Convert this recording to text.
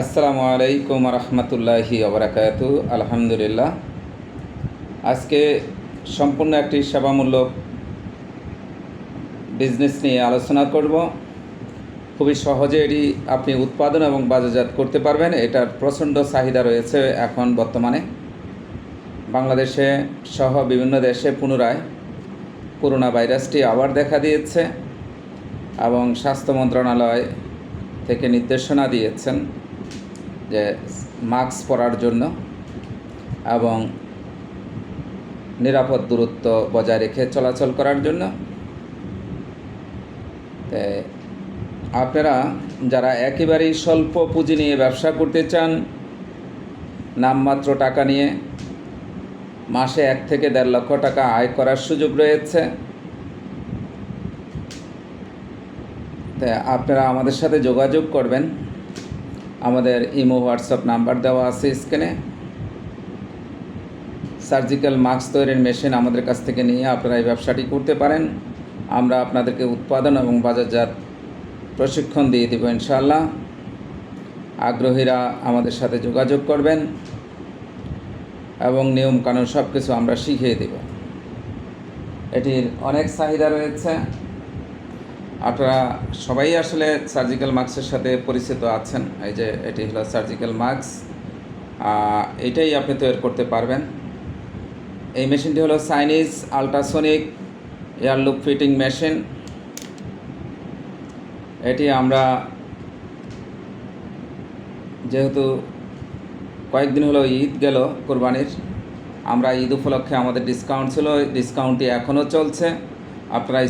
আসসালামু আলাইকুম রহমতুল্লাহি ওবরাকাত আলহামদুলিল্লাহ। আজকে সম্পূর্ণ একটি সেবামূলক বিজনেস নিয়ে আলোচনা করব। খুবই সহজে এটি আপনি উৎপাদন এবং বাজারজাত করতে পারবেন। এটার প্রচণ্ড চাহিদা রয়েছে এখন বর্তমানে। বাংলাদেশে সহ বিভিন্ন দেশে পুনরায় করোনা ভাইরাসটি আবার দেখা দিয়েছে এবং স্বাস্থ্য মন্ত্রণালয় থেকে নির্দেশনা দিয়েছেন। যে মাস্ক পরার জন্য এবং নিরাপদ দূরত্ব বজায় রেখে চলাচল করার জন্য। আপনারা যারা একেবারেই স্বল্প পুঁজি নিয়ে ব্যবসা করতে চান, নামমাত্র টাকা নিয়ে মাসে এক থেকে দেড় লক্ষ টাকা আয় করার সুযোগ রয়েছে। আপনারা আমাদের সাথে যোগাযোগ করবেন। আমাদের ইমো হোয়াটসঅ্যাপ নাম্বার দেওয়া আছে স্ক্রিনে। সার্জিক্যাল মাস্ক তৈরির মেশিন আমাদের কাছ থেকে নিয়ে আপনারা এই ব্যবসাটি করতে পারেন। আমরা আপনাদেরকে উৎপাদন এবং বাজারজাত প্রশিক্ষণ দিয়ে দেবো ইনশাআল্লাহ। আগ্রহীরা আমাদের সাথে যোগাযোগ করবেন এবং নিয়মকানুন সব কিছু আমরা শিখিয়ে দেব। এটির অনেক চাহিদা রয়েছে। আপনারা সবাই আসলে সার্জিক্যাল মাস্কের সাথে পরিচিত আছেন। এই যে এটি হলো সার্জিক্যাল মাস্ক এটাই আপনি তৈরি করতে পারবেন। এই মেশিনটি হলো Chinese ultrasonic air loop fitting machine এটি আমরা যেহেতু কয়েকদিন হলো ঈদ গেল কোরবানির, আমরা ঈদ উপলক্ষে আমাদের ডিসকাউন্ট ছিল ডিসকাউন্টটি এখনও চলছে। আপনারা